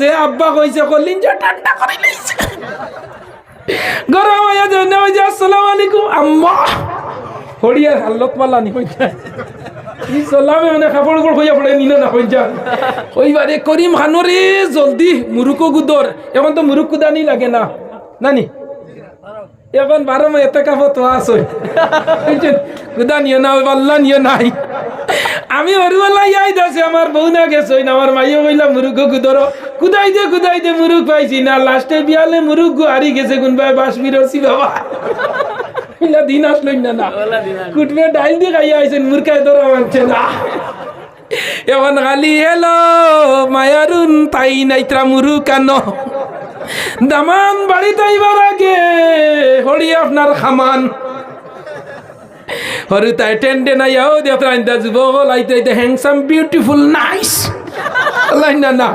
যে আব্বা কইছে কলিন যে ঠান্ডা করে লইছে। গরম হয়ে যায় না ওই যে, আসসালামু আলাইকুম, আম্মা। হড়িয়ার হাল্লত পাল্লা নি কইতা ই মানে কাপড় উপর কইয়া পড়ে না কইতা কইবারে, করিম খানরে, জলদি, মুরুকো গুদর। এখন তো কুদানি লাগে না। নানি? এখন বারো এত কাপড় তো আসো কুদা নিয়ে না পাল্লা নিয়ে নাই। আমি হরুয়ালা ইয়াই দাসে আমার বউ না গেছে না আমার মাইও কইলা মুরুগ কুদর কুদাই দে কুদাই দে মুরুগ পাইছি না লাস্টে বিয়ালে মুরুগ হারি গেছে কোন ভাই বাস বিরসি বাবা দিন আসলই না না। কুটবে ডাইল দিয়ে খাইয়া আইছেন মুরকাই ধরা মানছে না। এখন খালি হেলো মায়ারুন তাই নাইত্রা মুরু কান দামান বাড়ি তাইবার আগে হরি আপনার খামান। হরু তাই টেন্ডে নাই আও দেখ আইন্দা যুবক লাইতে আইতে হ্যাংসাম বিউটিফুল নাইস লাই না না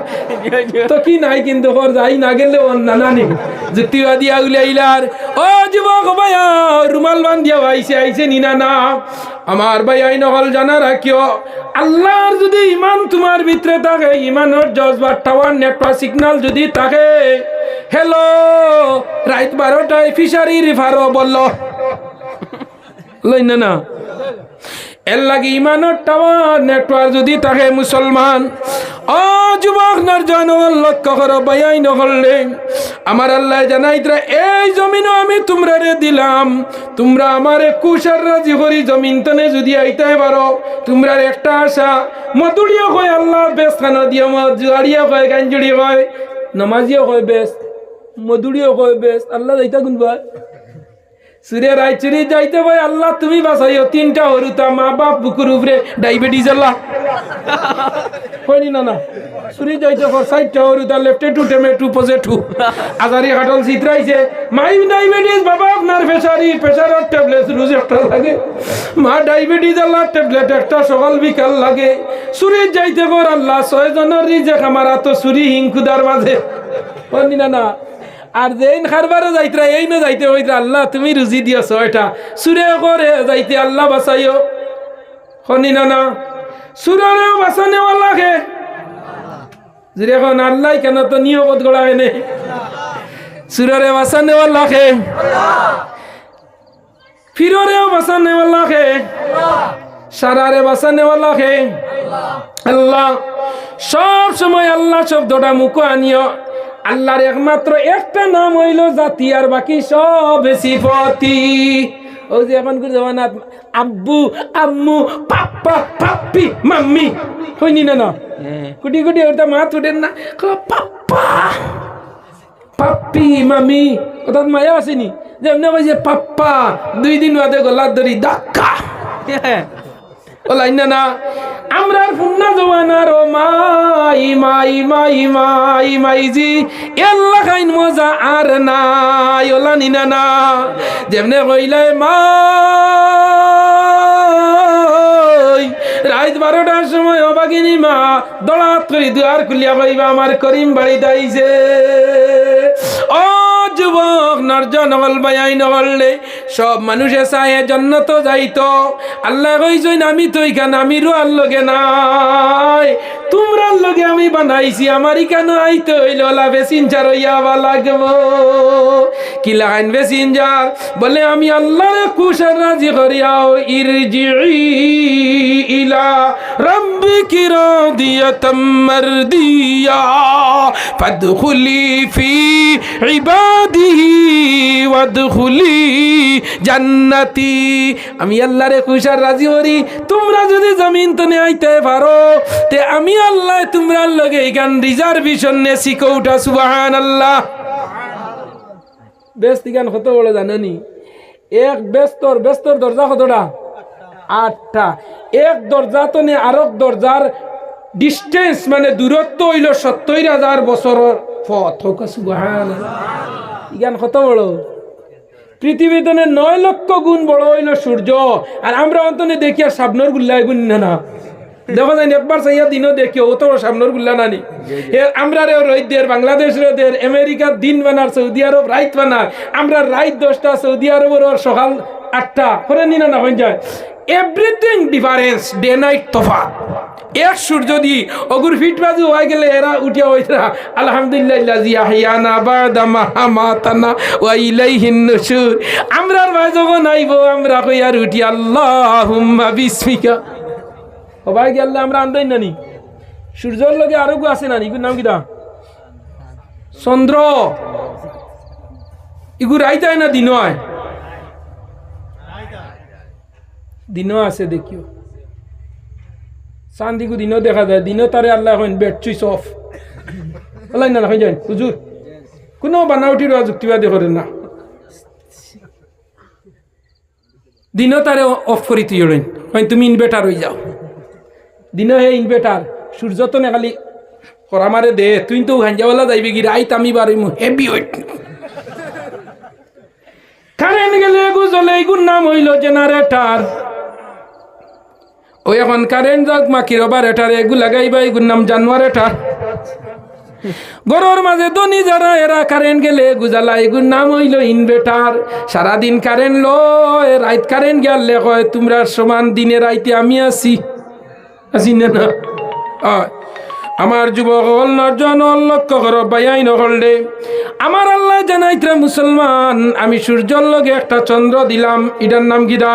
তো কি নাই কিন্তু হর যাই না গেলে ওর না নানি যুক্তিবাদী আগুলে আইলার ও যুবক ভাইয়া রুমাল বান্ধিয়া আইসে আইসে নিনা না আমার ভাই আই নহল জানা রাখিও আল্লাহর যদি ইমান তোমার ভিতরে থাকে ইমানের জজবার টাওয়ার নেটওয়ার্ক সিগন্যাল যদি থাকে হ্যালো রাত বারোটায় ফিশারি রিফারও বলল লই না না। এর লাগে ইমানের টাওয়ার নেটওয়ার্ক যদি থাকে মুসলমান ও যুবক নরজন লক্ষ্য করো বায়াই নহলে আমার আল্লাহ জানাইতরা এই জমিনও আমি তোমরা রে দিলাম। তোমরা আমার কুশার রাজি করি, জমিন তনে যদি আইতে পারো। তোমরা একটা আশা মধুরিয়া কয় আল্লাহ বেশ খানা দিয়ে জুয়ারিয়া কয় গাঞ্জুড়ি কয়, নমাজিও কয় বেশ মধুরিও কয় বেশ আল্লাহ যাইতা গুনবা সুরে রায়চুরি যাইতে ভাই আল্লাহ তুমি বাসাইও তিনটা হরুতা মা বাপ বুকুর উপরে ডায়াবেটিস আল্লাহ। হয়নি না না। সুরি যাইতে কর সাইডটা হরুতা লেফটে টু, টেমে টু, পজে টু। আজারি হাটল চিত্রাইছে মাই ডায়াবেটিস, বাবা, আপনার প্রেশারি প্রেশারের ট্যাবলেট রোজ একটা লাগে। মা ডায়াবেটিস আল্লাহ, ট্যাবলেট একটা সকাল বিকাল লাগে। সুরি যাইতে কর আল্লাহ ছয় জনের রিজেক আমার তো সুরি হিংকুদার মাঝে। হয়নি না না। আর যেইন খারবারে যাইতরা এই না যাইতে হইতরা, আল্লাহ তুমি রুজি দিয়েছ এটা। সুরে করে যাইতে আল্লাহ বাঁচাইও শনি না না, সুরেও বাঁচানে আল্লাহকে। যদি এখন আল্লাহ কেন তো নিয়মত গড়া এনে সুরে বাঁচানে আল্লাহকে। ফিররেও বাঁচানে আল্লাহকে। সারারে বাঁচানে আল্লাহকে। আল্লাহ, সব সময় আল্লাহ শব্দটা মুখো আনিও। আল্লাহর একমাত্র একটা নাম হইল জাতি আর বাকি সব সিফতি। ওই যে এখন করে জমানাত আব্বু আম্মু পাপ্পা পাপ্পি মাম্মি হইনি না না। কুটি কুটি ওটা মা তুটেন না। ক পাপ্পা পাপ্পি মামি অর্থাৎ মায়া আসেনি। যেমনি কইছে পাপ্পা দুই দিন বাদে গলার ধরি ধাক্কা। না আমরা ও মাই মাই মাই মাই খাইন মজা নাই যেমনে মাই। রাত বারোটার সময় অবাগিনী মা, দলাত করি দুয়ার খুলিয়া কইবা, আমার করিম বাড়িতে আইছে ও যুবক নর্জ নগল বায়াই নগললে সব মানুষে চায় জন্নত যাইতো। আল্লাহ কইছইন আমি তো এখানে, আমি রোয়ার লগে নাই। তোমরার লগে আমি বানাইছি, আমারই কেন আইতে হইল? ওলা বেসিনচার হইয়া বা লাগব। কি লাগাইন বেসিনজার বলে, আমি আল্লাহরে কুশার রাজি করিয়াও ইরজি ইলা রব্বিকি রাদিয়াতাম মারদিয়া। ফাদখুলি ফি ইবাদিহি ওয়াদখুলি জান্নাতি। আমি আল্লাহরে কুশার রাজি করি তোমরা যদি জমিন তনে আইতে পারো, তে আমি আল্লাহ তোমরা লগে এখান রিজার্ভেশন নে শিখো উঠা সুবাহান আল্লাহ বেস্ত গান কত বড় জানেনি? এক ব্যস্তর ব্যস্তর দরজা কতটা? আটটা। এক দরজা তো নে আরেক দরজার ডিস্টেন্স মানে দূরত্ব হইল সত্তর হাজার বছরের পথ হোক সুবাহান। কত বড় পৃথিবীতে নয় লক্ষ গুণ বড় হইল সূর্য। আর আমরা অন্তনে দেখি আর সাবনর গুল্লাই গুণ না দেখো যাই একবার সাইয়া দিনও দেখি ও তো সামনের গুল্লা নানি আমরা রে রৈদের বাংলাদেশ দের আমেরিকার দিন বানার, সৌদি আরব রাইত বানার। আমরা রাইত দশটা, সৌদি আরবের সকাল আটটা। করে নি না না হয়ে যায়। এভরিথিং ডিফারেন্স ডে নাইট তফাত এক সূর্য দি অগুর ফিট বাজু হয়ে গেলে এরা উঠিয়া হইতরা আলহামদুলিল্লাহ জি আহিয়ানা বাদা মাহামাতানা ওয়া ইলাইহিন নুশুর। আমরার ভাই যখন আইব, আমরা কই আর উঠি, আল্লাহুম্মা বিসমিকা। ও ভাই আল্লাহ আমরা আন্দাই নানি? সূর্যর লগে আরও আছে নানি? ইগুর নাম কিটা? চন্দ্র। ইগু রাইতায় না দিন হয়? দিনও আছে দেখিও। চান্দিগু দিনও দেখা যায়, দিনও তারে আল্লাহ এখন বেড সুইচ অফ ওলাই না হয়ে যায় হুজুর কোনো বানাউটির যুক্তিবাদী করেন না। দিনও তারে অফ করি তুই ওরেন হয় তুমি ইনভার্টার হয়ে যাও। দিনও হে ইনভার্টার সূর্য তো না খালি করা মারে দে, তুই তো হাঞ্জাওয়ালা যাইবে কি রাইত আমি বারে হেভি ওয়েট কারেন্ট গেলে এগু জ্বলে এগুর নাম হইল জেনারেটার ওই এখন কারেন্ট যাক মাকির বারেটার এগু লাগাইবা, এগুর নাম জানুয়ারেটার গরুর মাঝে দনি যারা, এরা কারেন্ট গেলে গুজালা এগুর নাম হইল ইনভার্টার সারাদিন কারেন্ট লয়, রাইত কারেন্ট গেলে কয়, তোমরা সমান দিনে রাইতে আমি আছি। আছি না না। আমার যুবক হল নজন লক্ষ্য কর বাইয়াই নহলে আমার আল্লাহ জানাইত্রা মুসলমান, আমি সূর্যর লগে একটা চন্দ্র দিলাম। এটার নাম গিরা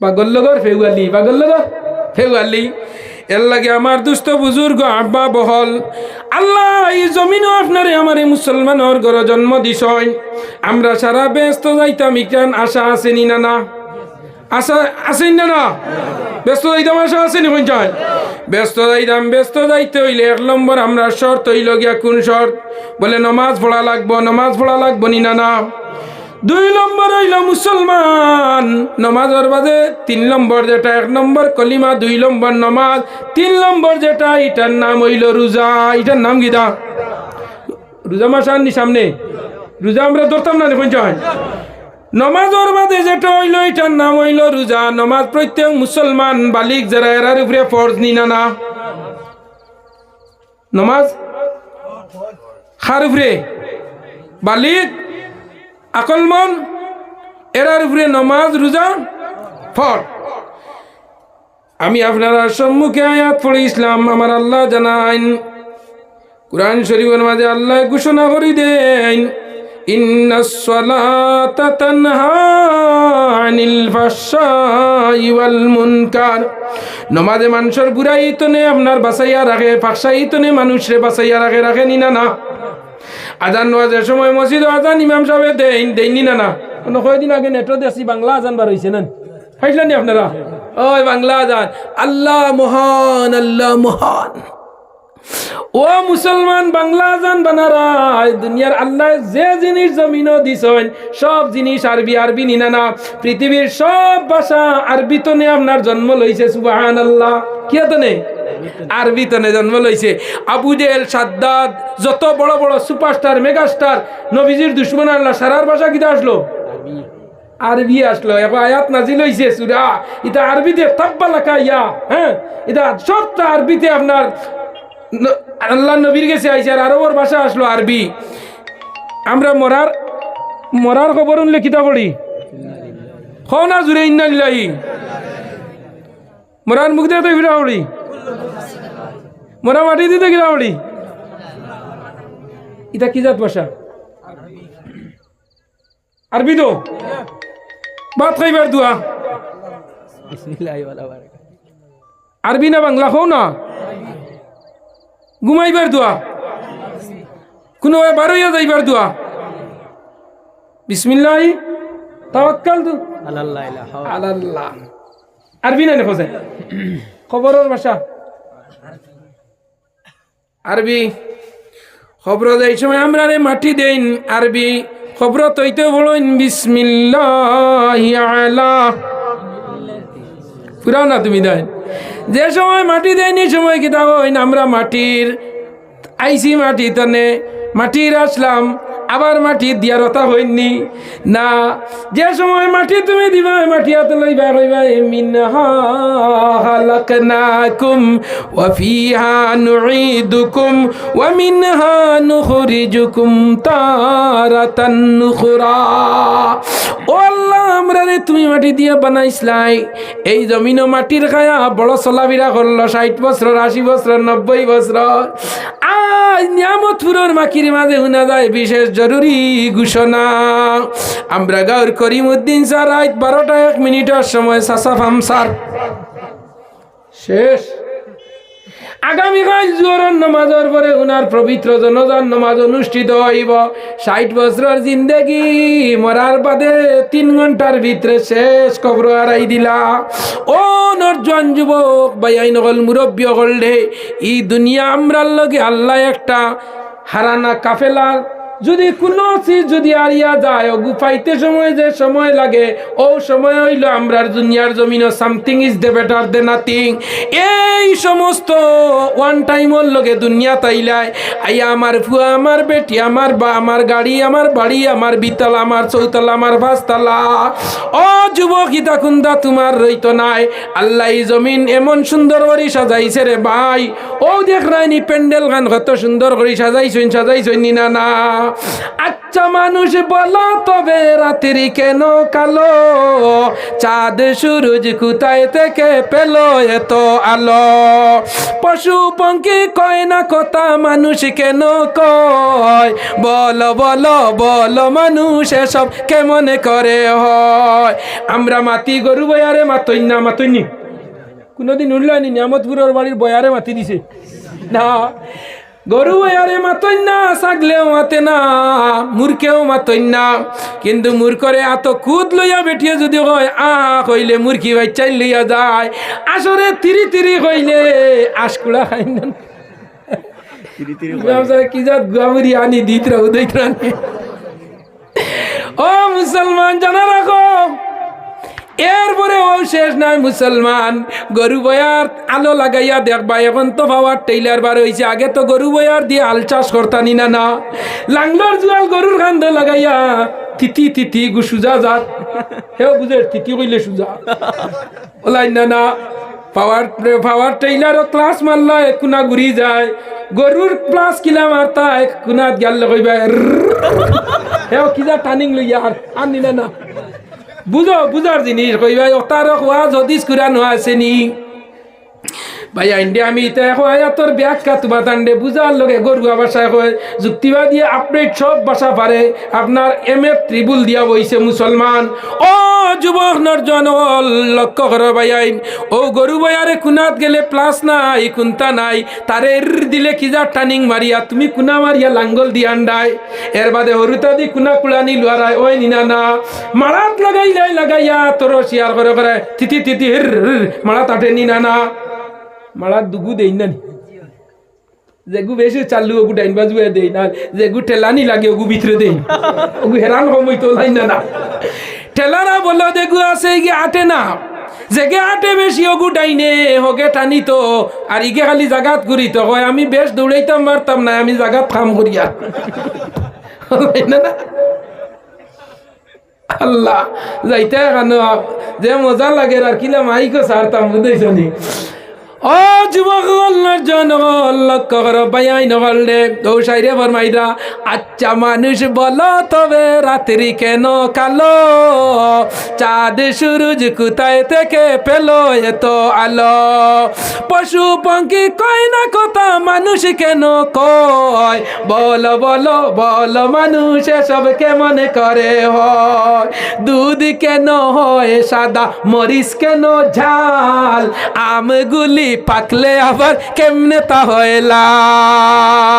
পাগল লগর ফেউয়ালি পাগল লগর ফেউয়ালি এর লাগে আমার দুস্থ বুজুর্গ আব্বা বহল। আল্লাহ, এই জমিনও আপনারে আমার এই মুসলমানের ঘর জন্ম দিছয় আমরা সারা ব্যস্ত যাইতাম ইকান আশা আছে নি না? আশা আছেন না না? ব্যস্ত যাইতাম, আশা আছে নি পঞ্চায়েত ব্যস্ত যাইতাম, ব্যস্ত যাইতে হইলে এক নম্বর আমরা শর্ত হইল গিয়া কোন শর্ত? বলে, নমাজ পড়া লাগবো, নমাজ পড়া লাগবো নি না না? দুই নম্বর হইল মুসলমান। নমাজের বাদে তিন নম্বর যেটা এক নম্বর কলিমা, দুই নম্বর নমাজ, তিন নম্বর যেটা, এটার নাম হইল রোজা। এটার নাম গীতা রোজা মাস আননি সামনে? রোজা আমরা ধরতাম না পঞ্চায়েত নমাজের বাদে যেটা হইল, এটার নাম হইল রোজা। নমাজ প্রত্যেক মুসলমান, বালিক, যারা এরার উপরে ফরজ না না। নমাজ? খার উপরে? বালিক? আকলমন এরার উপরে নমাজ, রোজা ফর আমি আপনারা সম্মুখে আয়াত পড়ে ইসলাম, আমার আল্লাহ জানাইন। কুরআন শরীফের মাঝে আল্লাহ ঘোষণা করি দেন নমাজে মানুষের বুড়াই তনে আপনার বাসাইয়া রাখে ফাঁসাই তনে মানুষে বাসাইয়া রাখে রাখে নিনা না? আজান নামাজের সময় মসজিদ আজান ইমাম সাহেব দেন দেননি না না কোনো কয়দিন আগে নেটও দেখছি বাংলা আজান বার হয়েছে না খাইছিলেন আপনারা? ওই বাংলা আজান। আল্লাহ মহান আল্লাহ মহান। ও মুসলমান বাংলা আজান বানারা দুনিয়ার আল্লাহ যে জিনিস জমিনও দিছেন, সব জিনিস আরবি আরবি নিনা। না পৃথিবীর সব ভাষা আরবি তো নে আপনার জন্ম লইছে সুবাহান আল্লাহ কি তো নেই আরবি তনে জন্ম লইছে। আবু জেল সাদ্দাদ, যত বড় বড় সুপারস্টার, মেগাস্টার, নবীজির দুশ্মন আল্লাহ, সারার ভাষা কিটা আসলো? আরবি আসলো। এখন আয়াত নাজিল হইছে সুরা। এটা আরবিতে তাব্বা লেখা ইয়া হ্যাঁ? এটা সবটা আরবিতে আপনার আল্লাহ নবীর গেছে আইসে আর আরবর ভাষা আসলো আরবি। আমরা মরার মরার খবর উনলে কিতা পড়ি? খো না জুড়ে ইন্নালিল্লাহি মরার মুখ দিয়ে তো কিতা পড়ি? মরা মাটি দিতে কিতা পড়ি এটা কি জাত ভাষা আরবি তো। ভাত খাইবার দুয়া। আরবি না বাংলা খো না? ঘুমাইবার দোয়া। কোনো বারোইয়া যাইবার দোয়া। বিসমিল্লাহ। তাওয়াক্কাল তু। আলাল্লাহ আরবি না খোঁজে। খবরের ভাষা? আরবি। খবর এই সময় আমরা রে মাটি দেন আরবি। খবর তৈতে বলেন, বিসমিল্লাহ পুরাও না তুমি দেন। যে সময় মাটি দেয়নি সময় কি তা হইন আমরা মাটির আইসি মাটি তনে, মাটির আসলাম। আবার মাটি দিয়ার কথা হইনি। না, যে সময় মাটি তুমি দিবা, মাটি হাতে লইবা কইবা এ মিনহা খালাকনাকুম ওয়া ফিহা নুঈদুকুম ওয়া মিনহা নুখরিজুকুম তারাতান নুখরা। ও আল্লাহ, আমরা রে তুমি মাটি দিয়ে বানাইছলাই এই জমিনও মাটির খায়া বড় চলাবিরা করল, ষাট বছর, আশি বছর, নব্বই বছর। আজ নিয়ামতপুরের মাকির মাঝে শুনা যায় বিশেষ জরুরি ঘোষণা। আমরা গাঁর করিমউদ্দিন স্যার রাত বারোটা এক মিনিটের সময় সাসাফাম স্যার। শেষ। আগামীকাল জোহরের নমাজের পরে উনার পবিত্র জনজান নমাজ অনুষ্ঠিত হইব। ষাট বছরের জিন্দেগি মরার বাদে তিন ঘণ্টার ভিতরে শেষ কবর হারাই দিলা। ও নরজন যুবক বাইয়াই নকল মুরব্বী হল ই দুনিয়া আমরার লগে আল্লাহ একটা হারানা কাফেলার যদি কোনো চিজ যদি আরিয়া যায়, ও গুফাইতে সময় যে সময় লাগে, ও সময় হইল আমরার দুনিয়ার জমিন something is the better the nothing এই সমস্ত ওয়ান টাইমর লগে দুনিয়া তাইলাই আইয়া আমার ফুয়া, আমার বেটি, আমার বা, আমার গাড়ি, আমার বাড়ি, আমার বিতলা, আমার চৌতলা, আমার পাঁচতলা। ও যুবক ইতা কুন্দা, তোমার রইতো নাই। আল্লাহ জমিন এমন সুন্দর করে সাজাইছে রে ভাই। ও দেখ রাইনি প্যান্ডেল গান কত সুন্দর করে সাজাইছইন নি না না। আচ্ছা মানুষ বলো, তবে রাত্রি কেন কালো? চাঁদ, সূরজ কোথায় থেকে পেল এত আলো? পশু, পঙ্কি কয় না কথা মানুষ কেন কয়? বলো বলো বলো মানুষ এসব কেমন করে হয়? আমরা মাতি গরু বয়ারে মাতই না মাতইনি কোনোদিন উঠলানি নিয়ামতপুরের বাড়ির বয়ারে মাতি দিছে। না গরু বয়ারে মাতই না ছাগলেও মাতে না মূর্খেও মাতই না। কিন্তু মূর্খরে এত কুদ লইয়া বেঠিয়ে যদি হয় আ কইলে মূর্খি বাচ্চাই লইয়া যায়। আসরে তিরি তিরি কইলে আশকুড়া খাই না। কি যাত গুয়ামুরি আনি দিত দইত রানি। ও মুসলমান জানা রাখো এরপরে ও শেষ নাই মুসলমান। গরু বয়ার আলো লাগাইয়া দেখবা এখন তো পাওয়ার টেইলার বার হয়েছে আগে তো গরু বয়ার দিয়ে আল চাষ করতানি না না। লাংলর জুয়াল গরুর খান্দ লাগাইয়া তিতি তিতি গু সুজা যাত হেও বুঝে, তিতি কইলে সুজা। ওলাই না না। পাওয়ার পাওয়ার টেইলারও ক্লাস মারলা কুনা ঘুরি যায়। গরুর প্লাস কিলা মারতা কুনাত গেল কইবা হেও কিজা টানিং লইয়া আর আনি না না। বুঝো বুঝার জিনিস কইবা তারক ওয়াজ হদিস কুরা নোয়া আছে নি। ভাই আইন্ডে আমি এখন আয়াতর ব্যাখ্যা তোমার তান্ডে বুঝার লগে গরুয়া ভাষায় কয় যুক্তিবাদী আপডেট সব ভাষা পারে আপনার এম এ ত্রিবুল দিয়া বইছে মুসলমান। ও যুবক নরজন লক্ষ্য করো ভাই আইন ও গরু বয়ারে কুনাত গেলে প্লাস নাই কুন্তা নাই তারে দিলে কি যা টানিং মারিয়া তুমি কুনা মারিয়া লাঙ্গল দি আন্ডায় এর বাদে হরুতা দি কুনা কুলানি লুয়ারায় ওই নিনা না। মারাত লাগাই লাই লাগাইয়া তোর শিয়ার করে করে তিতি তিতি হির হির, মারা তাটে নিনা না। মারা দুগু দেই না যেগু বেশি চালু, ওগু ডাইন বাজু দেই না যেগু ঠেলানি লাগে, ওগু ভিতরে দেই ওগু হেরান সময় তো লাইন না ঠেলারা বলল দেখু আছে গিয়ে আটে না। জেগে আটে বেশি, ওগু ডাইনে, হগে টানি তো। আর ইগে খালি জাগাত ঘুরি তো। কয়, আমি বেশ দৌড়াইতাম, মারতাম না, আমি জাগাত কাম করিয়া। না আল্লাহ যাইতে কেন যে মজা লাগে, আর কিলা মাইকো সারতাম বুঝেছ ও যুবক জন লক্ষ্য করো বাইয়াই নগল রে। ও সাইরে ফরমাইরা আচ্ছা মানুষ বল তবে রাত্রি কেন কালো? চাঁদ সূরজ কোথায় থেকে পেল এত আলো? পশু পঙ্কি কয় না কথা মানুষ কেন কয়? বল বল, বলো মানুষ এসব কেমন করে হয়। দুধ কেন হয় সাদা, মরিচ কেন ঝাল? আমগুলি পাকলে আবার কেমনে তা হয় লাল?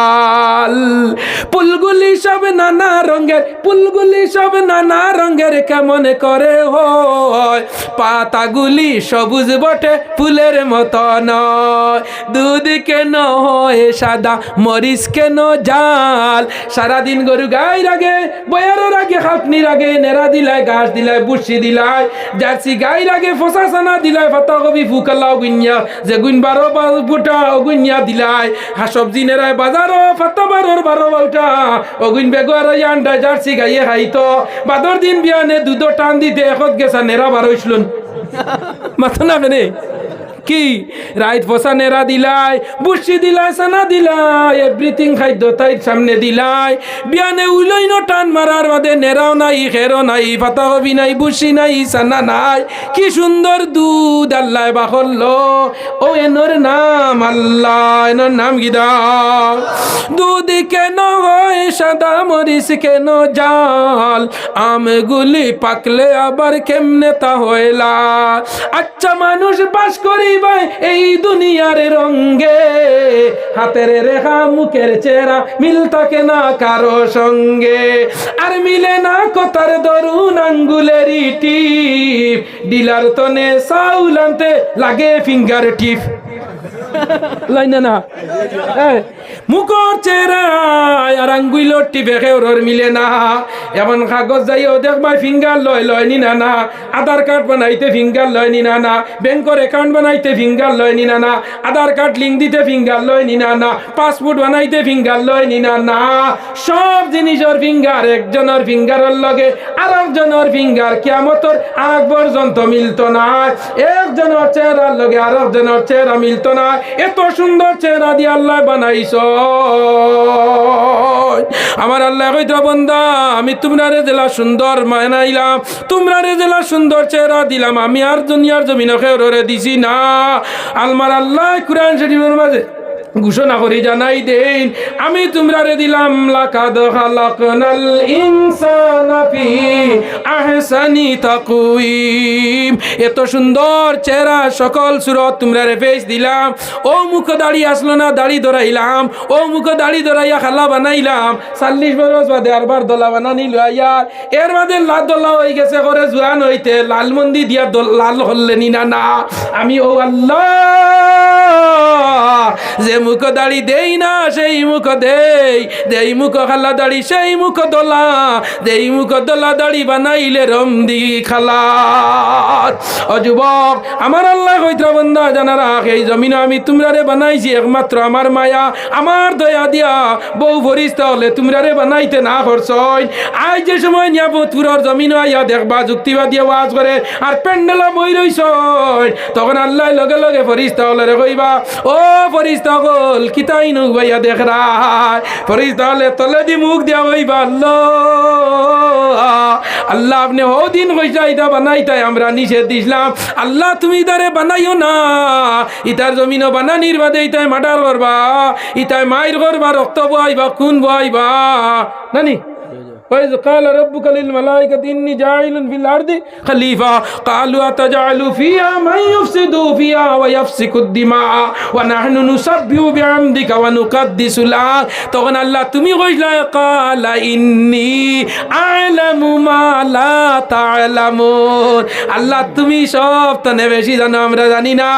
ফুলগুলি সব নানা রঙের, ফুলগুলি সব নানা রঙের কেমন করে হয়? পাতাগুলি সবুজ বটে, ফুলের মতো নয় দুধ কেন হয় সাদা, মরিচ কেন জাল? সারাদিন গরু গাই রাগে বয়ারের আগে খাপনি রাগে, নেড়া দিলাই ঘাস দিলাই বুসি দিলাই জার্সি গাই রাগে, ফসা সানা দিলাই পাতা কবি ফুকাল্লাও গুইয়া যে বেগুন বারো ফুটা, অগুন নিয়া দিলাই। হা সবজি নেরায় বাজারও ফাত্তা বারোর বারো বাউটা। অগুন বেগুয়ার আন্ডা জার্সি গাইয়ে খাইতো বাদর দিন বিয়ানে দুধ টান দিতে এখন গেছা নেরা ছিল মাথা না? কি? রাইত ফসা নেরা দিলাই, বুসি দিলাই, সানা দিলাই এভরিথিং খাদ্য তাই সামনে দিলাই। বিয়ানে উইলই ন টান মারার বাদে নেরাও নাই, খেরো নাই ফাতা হবি নাই, বুসি নাই, সানা নাই। কি সুন্দর দুধ আল্লাহ বাহল্ল ও এনর নাম আল্লাহ এনর নাম গিদা। দুধ কেন হয়, সাদা মরিস কেন জাল? আমগুলি পাকলে আবার কেমনে তা হইলা? আচ্ছা মানুষ বাস করিবে এই দুনিয়ার রঙ্গে হাতের রেখা, মুখের চেহারা মিল থাকে না কারও সঙ্গে। আর মিলে না কথার দরুন আঙ্গুলের টিপ ডিলার তনে সাউল আনতে লাগে ফিঙ্গার টিপ। লাইনা না মুখর মিলে না। কাগজ ফিঙ্গার লয় লয় আধার কার্ড বানাইতে ফিঙ্গার লয় নি না লয় আধার কার্ড লিঙ্ক দিতে ফিঙ্গার লয় নি না পাসপোর্ট বানাইতে ফিঙ্গার লয় নি না সব জিনিসের ফিঙ্গার একজনের ফিঙ্গারের লগে আর একজনের ফিঙ্গার কিয়ামতর আগ পর্যন্ত মিলতো না একজনের চেহারার লগে আর একজনের চেহারা মিলতো না এত সুন্দর চেহারা দিয়ে আল্লাহ বানাইছ। আমার আল্লাহ কইতা, বন্দা, আমি তোমরা রে জেলা সুন্দর মানাইলাম তোমরা রে জেলা সুন্দর চেহারা দিলাম, আমি আর দুনিয়ার জমিনকে খেয়ে দিছি না। আলমার আল্লাহ কুরআন শরীফের মাঝে ঘোষণা করি, জানাই দেন। আমি তোমরা রে দিলাম, লাকাদ খালাকনাল ইনসানা ফি আহসানি তাকওয়িম। এত সুন্দর চেহারা সকল সুরত তোমরা রে ফেস দিলাম। ও মুখ দাড়ি আসলো না, দাড়ি ধরাইলাম। ও মুখ দাড়ি ধরাইয়া খালা বানাইলাম। চাল্লিশ বরস বাদে আরবার দলা বানানি লইয়ার এর বাদে লাল দলা হয়ে গেছে করে জোয়ান হইতে। লাল মন্দি দিয়া লাল হল্লেনি না না। আমি ও আল্লাহ যে মুখ দাড়ি দেই না, সেই মুখ দেই। দেই মুখ খালা দাড়ি, সেই মুখ দোলা। দেই মুখ দোলা দাড়ি বানাইলে রমদি খালা। ও যুবক, আমার আল্লাহ কইত্রা বন্ধা জানা রাখ, এই জমিন আমি তোমরা রে বানাইছি একমাত্র আমার মায়া। আমার দয়া দিয়া বউ ফরিস্তা হলে তোমরা রে বানাইতে না করছই আজ যে সময় নিয়াবতপুরের জমিন আইয়া দেখবা, যুক্তিবাদী ওয়াজ করে, আর প্যান্ডেল বই রইছ তখন আল্লাহ লগে লগে ফরিস্তা হলে রে কইবা, ও ফরিস্তা হল কিতাই নু ভাইয়া দেখ রায়। ফরিস হলে তলে দি মুখ দিয়া হইবা আল্লাহ আল্লাহ আপনি ও দিন কইসা ইটা বানাইতাই আমরা নিষেধ দিছিলাম। আল্লাহ তুমি ইতারে বানাইও না। ইতার জমিনও বানানির বাদে ইতাই মাটার করবা। ইতায় মায়ের করবা, রক্ত বহাইবা খুন বহাইবা নানি? وإذ قال ربك للملائكة إني جاعل في الأرض خليفة قالوا أتجعل فيها من يفسد فيها ويفسك الدماء ونحن نسبح بحمدك ونقدس لك তখন আল্লাহ তুমি কইলা কালা ইন্নি আলামু মা লা তা'লামুন আল্লাহ তুমি সব তনে বেশি জানো আমরা জানি না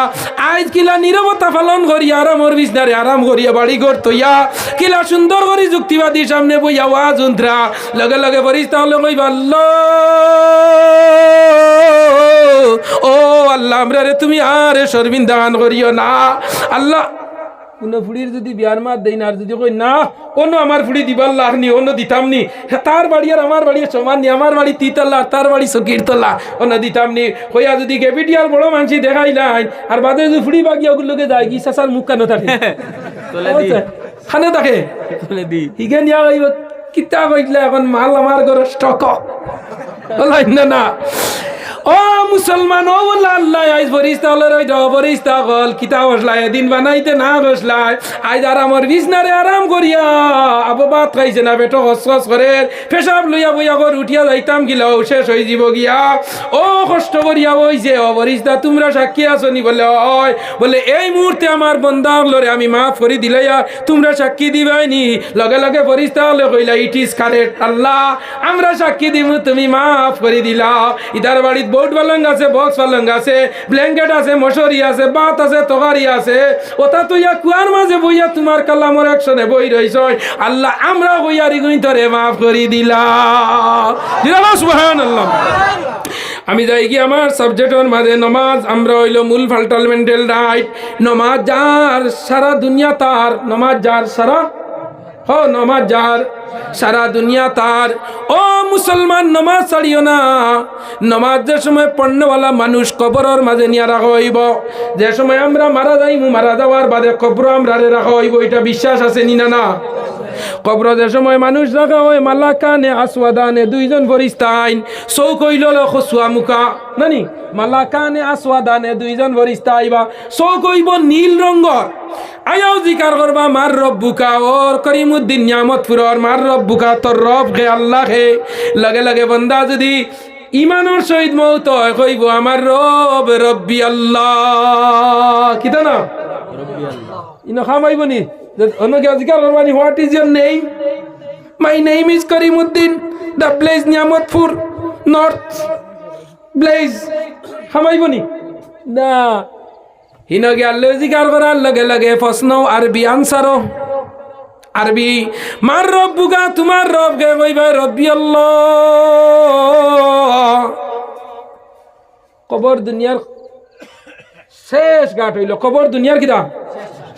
আজ কিলা নীরবতা পালন করি আরামর বিছনারে আরাম করিয়া বাড়ি ঘর তৈয়া কিলা সুন্দর করে যুক্তিবাদীর সামনে বইয়া ওয়াজ উন্ত্রা লগে লগে ফরিস্তা হলে কইবা আল্লাহ। ও আল্লাহ আমরা রে তুমি আর শর্মিন্দান করিও না। আল্লাহ কোনো ফুড়ির যদি বিয়ার মাত দেই না আর যদি কই না অন্য আমার ফুড়ি দিবার লাহনি অন্য দিতাম নি। তার বাড়ি আর আমার বাড়ি সমান নি আমার বাড়ি তিতলা আর তার বাড়ি সকির তলা অন্য দিতাম নি। কইয়া যদি গেপিটিয়ার বড় মানসি দেখাই নাই আর বাদে যদি ফুড়ি বাগিয়া ওগুলোকে যায় কি সাসার মুখ কানো থাকে। খানে থাকে। হিগে নিয়া কিতা কইলে এখন মাল আমার ঘরে স্টক না। ও মুসলমান, ও আল্লাহ আইজ ফরিস্তা হলে রই দাও ফরিস্তা হল কিতা বসলাই এদিন বানাইতে না বসলাই আইজ আর আমার বিছনারে আরাম করিয়া আবো ভাত খাইছে না, পেটো হস হস করে, পেশাব লইয়া বইয়া ঘর উঠিয়া যাইতাম গিলাও শেষ হয়ে যাব গিয়া। ও কষ্ট করিয়া বইছে, ও ফরিস্তা, তোমরা সাক্ষী আছো নি বলে হয় বলে, এই মুহূর্তে আমার বন্দা লরে আমি মাফ করে দিলে তোমরা সাক্ষী দিবাইনি। লগে লগে ফরিস্তা হলে কইলা ইট ইজ কারেক্ট আল্লাহ, আমরা সাক্ষী দিব তুমি মাফ করে দিলা। ইদার বোট পালং আছে বক্স পালং আছে, ব্ল্যাঙ্কেট আছে, মশারি আছে, বাত আছে তকারি আছে। ওটা তো ইয়া কুয়ার মাঝে বইয়া তোমার কালামর একশনে বই রইছ আল্লাহ আমরা বইয়ারি গুই তরে মাফ করে দিলা। দিলা সুবহানাল্লাহ। আমি যাই কি আমার সাবজেক্টের মাঝে নমাজ, আমরা হইল মূল ফাল্টালমেন্টাল রাইট। নমাজ যার সারা দুনিয়া তার, নমাজ যার সারা হ, নমাজ যার, সারা দুনিয়া তার। ও মুসলমান, নমাজ ছাড়িও না। নমাজ যে সময় পণ্যওয়ালা মানুষ কবরের মাঝে নিয়ে রাখা হইব, যে সময় আমরা মারা যাইমু, মারা যাওয়ার বাদে কবর আমরা রাখা হইব, এটা বিশ্বাস আছে নি না না? কবর যে সময় মানুষ রাখা হয়, মালাকানে, আসওয়াদানে, দুইজন ফরিস্তাইন চৌ কইল খসুয়া মুখা। নানি মালাকানে, আসওয়াদানে দুইজন ফরিস্তা চৌ কইব নীল রঙর। আয়াও জিকার করবা, মার রব বুকা ওর করিমুদ্দিন নিয়ামতপুরর, মার রব বুকা তোর রব হে আল্লাহ হে। লগে লগে বন্দা যদি ইমানোর সহিত মৌত কইব আমার রব, রব্বি আল্লাহ। কিতা না? ইনো খামাইব নি? অন্যকে জিকার করবা নি, what is your name my name is Karimuddin, the place Niyamatpur, north place খামাইব নি? না। হিনগে আল্লাহ জিকার করার লগে লগে প্রশ্ন আরবি আনসারও। আরবি, মার রব বুগা, তোমার রব গে কইবা রব্বি আল্লাহ। কবর দুনিয়ার শেষ ঘাট হইল। কবর দুনিয়ার কিতা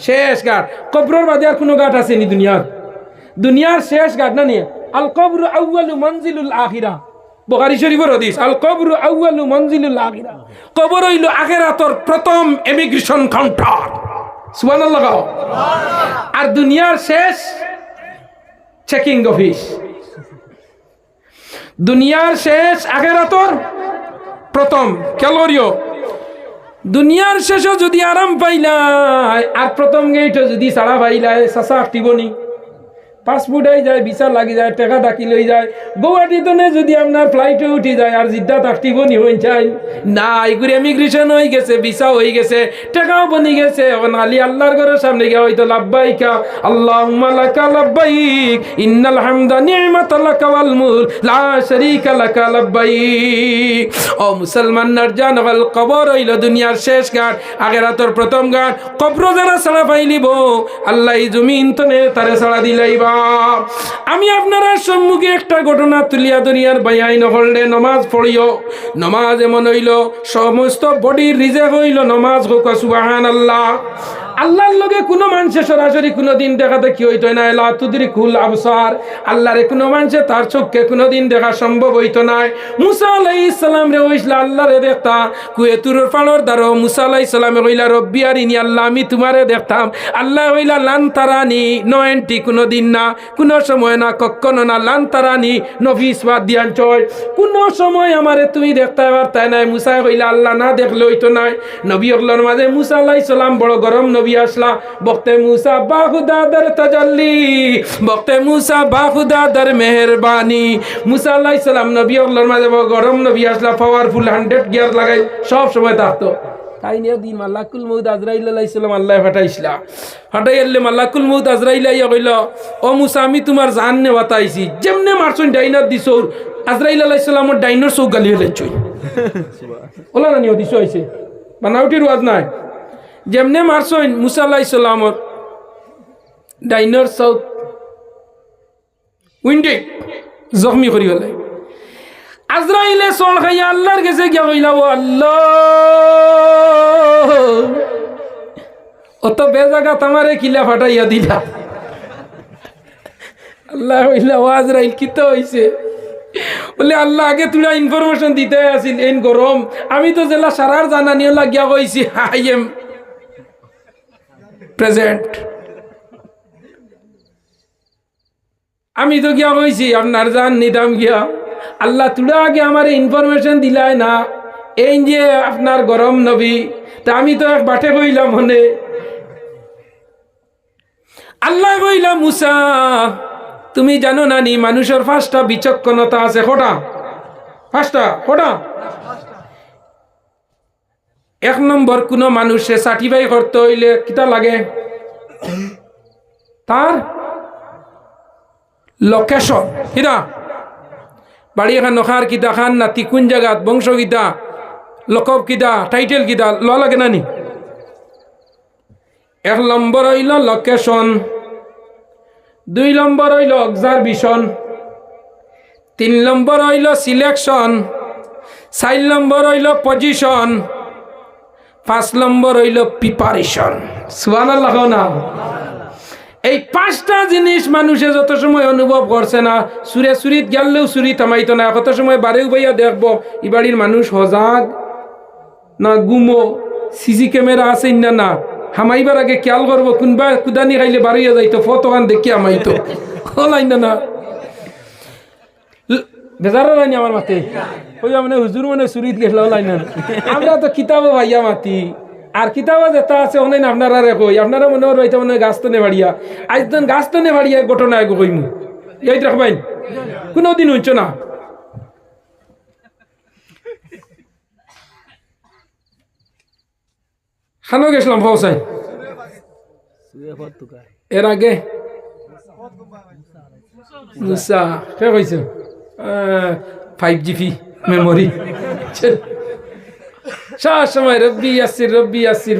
শেষ ঘাট। কবরের বাদে আর কোনো ঘাট আছে নি দুনিয়ার। দুনিয়ার শেষ ঘাট না নিয়ে, আল কবর আউয়ালু মনজিলুল আখিরা। বুখারী শরীফের হাদিস, আল কবর আউয়ালু মনজিলুল আখিরা। কবর হইল আখিরাতর প্রথম এমিগ্রেশন কাউন্টার সুবহানাল্লাহ গাও। আর দুনিয়ার শেষ চেকিং অফিস দুনিয়ার শেষ আখেরাতর প্রথম ক্যালোরিও। দুনিয়ার শেষও যদি আরাম পাইলাই, আর প্রথম গেইটও যদি সারা পাইলাই চাচা আঁকটিবনি পাসপোর্ট আই যায় ভিসা লাগি যায়, টাকা ডাকি লই যায়। গৌহাটিতে যদি আপনার ফ্লাইটে উঠি যায় আর জিদ্দা থাকতিব নি হইন চাই, না এগুলি এমিগ্রেশন হয়ে গেছে ভিসা হয়ে গেছে, টাকাও বনি গেছে। এখন আলী আল্লাহর ঘরের সামনে গিয়ে হয়তো লাব্বাইকা আল্লাহ ইন্নাল হামদা মুল লা লাকা ও মুসলমান নারজান ওয়াল কবর হইল দুনিয়ার শেষ ঘাট আগেরাতর প্রথম ঘাট কবর যারা পাইলিব আল্লাহ জমিন তনে তারে ছাড়া দিলাইবা আমি আপনারা সম্মুখে একটা ঘটনা তুলিয়া দুনিয়ার বাইয়াই নহলে নমাজ পড়িও। নমাজ এমন হইল, সমস্ত বডি রিজে হইল, নমাজ হোক সুবাহান আল্লাহ আল্লাহর লগে কোনো মানুষে সরাসরি কোনো দিন দেখাতে কি হইতো না। এলা তুদির কুল আবসার। আল্লাহরে কোনো মানুষে তার চোখকে কোনো দিন দেখা সম্ভব হইতো না। মুসা আলাই ইসলাম রে হইসলা আল্লাহরে দেখতা। কুয়ে তুরুর ফাড়র দ্বারো মুসা আলাই ইসলামে কইলা, রব্বি আর ইনি আল্লাহ, আমি তোমারে দেখতাম। আল্লাহ হইলা লান তারানি, নয়নটি কোনো দিন না। কোনো সময় না কখনো না। লান তারানি নফিস বাদ দিয়ান চয়। কোনো সময় আমারে তুমি দেখতে পারতাই নাই। মুসা কইলা, আল্লাহ না দেখলে হইতো নাই। নবী অগলার মাঝে মুসা আলাই সালাম বড় গরম নবী আসলা বক্তে মুসা বাহুদাদার তাজাল্লি বক্তে মুসা বাহুদাদার মেহরবানি। মুসা আলাই সালাম নবী অগলার মাঝে গরম নবী আসলা পাওয়ারফুল হান্ড্রেড গিয়ার লাগাই সব সময় থাকতো তাই নিয়ে দিন মাল্লাকুল মৌদ আজরাইল আলাইসালাম আল্লাহ ফাটাইছিলা। ফাটাই আনলে মাল্লাকুল মৌদ আজরাইল আইয়া কইল ও মুসা আমি তোমার জান নে বাতাইছি যেমনে মারছুন ডাইনার দিছর আজরাইল আলাইসালামর ডাইনার চৌক গালি হলেছুই ওলা না নিও দিছ আইছে বানাউটির ওয়াজ নাই। যেমনে মারছুন মুসা আলাইসালামর ডাইনার চৌক উইন্ডে জখমি করি হলে আজরাইলে চল খাইয়া আল্লাহর কাছে গিয়া কইলা, ও আল্লাহ! অত বেজাগা তামারে কিলা ফাটাইয়া দিলা। আল্লাহ কইলা, ও আজরাইল, কি তো হইছে? বলে, আল্লাহ, আগে তুই ইনফরমেশন দিতে আসিল, এই গরম। আমি তো জেলা সারার জানা নিয়ে লাগিয়া কইছি, আই এম প্রেজেন্ট। আমি তো গিয়া কইছি আপনার জান নিদাম গিয়া। আল্লাহ তুলা আগে আমার ইনফরমেশন দিলাই না। এই যে আপনার গরম নবী, তা আমি তো এক বাটে কইলাম মনে। আল্লাহ কইলাম মুসা, তুমি জানো না নি মানুষের পাঁচটা বিচক্ষণতা আছে, কটা? পাঁচটা, কটা? এক নম্বর কোনো মানুষে সার্টিফাই করতে হইলে কিতা লাগে? তার লোকেশন কিতা? বাড়ি এখান নখার কিতা, খান নাতি, কোন জায়গাত, বংশ কিতা লকব কিতা টাইটেল কিতা ল লাগে না নি? এক নম্বর হইল লোকেশন দুই নম্বর হইল অবজারভেশন তিন নম্বর হইল সিলেকশন চার নম্বর হইল পজিশন পাঁচ নম্বর হইল প্রিপারেশন সুবান আল্লাহ না। এই পাঁচটা জিনিস মানুষে যত সময় অনুভব করছে না, সুরে সুরিত গেলেও সুরি থামাইতো না। কত সময় বারেও বাইয়া দেখব ই বাড়ির মানুষ সজাগ না গুমো, সিসি ক্যামেরা আছে না না। হামাইবার আগে খেয়াল করব, কোনবা কুদানি খাইলে বাড়িয়ে যাইতো ফটোখান দেখি হামাইতো। হলাই না না। বেজারা রানি আমার মাতে। ওই মানে হুজুর মানে সুরিত গেছিল হলাই আমরা তো কিতাবও ভাইয়া মাতি। আর কিতাবা যেটা আছে, অনেক আপনারা কই। আপনারা মনে হয় রইতে মনে গাছ তো নে বাড়িয়া। আজ দিন গাছ তো নে বাড়িয়া ঘটনা এগো কইমু এই রাখবেন কোনো দিন হইছ না। খানো গেছিলাম ফসাই এর আগে? মুসা। কে কইছে? ফাইভ জিবি মেমোরি সব সময় রব্বি আসির রব্বি আসির